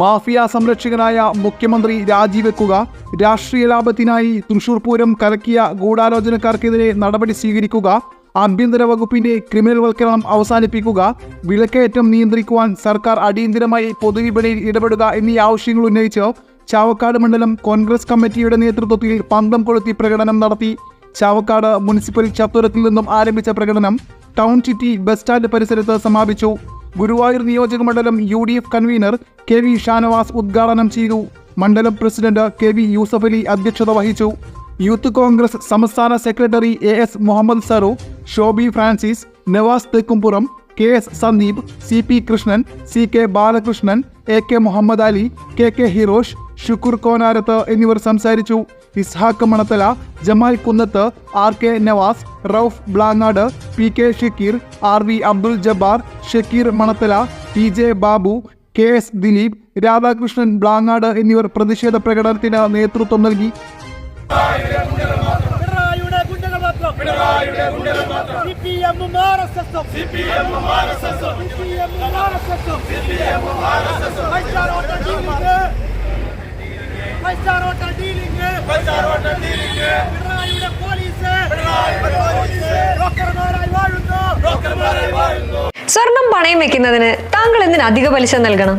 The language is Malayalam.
Mafia സംരക്ഷകനായ മുഖ്യമന്ത്രി രാജിവെക്കുക രാഷ്ട്രീയ ലാഭത്തിനായി തൃശൂർ പൂരം കലക്കിയ ഗൂഢാലോചനക്കാർക്കെതിരെ നടപടി സ്വീകരിക്കുക ആഭ്യന്തര വകുപ്പിന്റെ ക്രിമിനൽവൽക്കരണം അവസാനിപ്പിക്കുക വിലക്കയറ്റം നിയന്ത്രിക്കുവാൻ സർക്കാർ അടിയന്തിരമായി പൊതുവിപണിയിൽ ഇടപെടുക എന്നീ ആവശ്യങ്ങൾ ഉന്നയിച്ച് ചാവക്കാട് മണ്ഡലം കോൺഗ്രസ് കമ്മിറ്റിയുടെ നേതൃത്വത്തിൽ പന്തം കൊളുത്തി പ്രകടനം നടത്തി. ചാവക്കാട് മുനിസിപ്പൽ ചത്തുരത്തിൽ നിന്നും ആരംഭിച്ച പ്രകടനം ടൗൺ സിറ്റി ബസ് സ്റ്റാൻഡ് പരിസരത്ത് സമാപിച്ചു. ഗുരുവായൂർ നിയോജക മണ്ഡലം U D F convenor K V Shanavas ഉദ്ഘാടനം ചെയ്തു. മണ്ഡലം president K V Yusuf Ali അധ്യക്ഷത വഹിച്ചു. യൂത്ത് കോൺഗ്രസ് സംസ്ഥാന secretary A S Muhammad Saru Shobi Francis Navas Thekkumpuram K S Sandeep C P Krishnan C K Balakrishnan A K Muhammad Ali K K Hirosh Shukkur Konarath എന്നിവർ സംസാരിച്ചു. Ishaq Manathala Jamal Kunnath R K Navas Rauf Blangad P K Shakeer R V Abdul Jabbar Shakeer Manathala P J Babu K S Dileep Radhakrishnan Blangad എന്നിവർ പ്രതിഷേധ പ്രകടനത്തിന് നേതൃത്വം നൽകി. പിണറായിയുടെ ഗുണ്ടകൾ മാത്രം സി പി എമ്മും ആർ എസ് എസും. സി പി എമ്മും ആർ എസ് എസും. സി പി എമ്മും ആർ എസ് എസും. സി പി എമ്മും ആർ എസ് എസും. Five dealing. Five dealing. Five dealing. പിണറായിയുടെ പോലീസ്. പിണറായിയുടെ പോലീസ്. ബ്രോക്കർമാരായി വാഴുന്നു. ബ്രോക്കർമാരായി വാഴുന്നു. സ്വർണം പണയം വെക്കുന്നതിന് താങ്കൾ എന്തിന് അധിക പലിശ നൽകണം?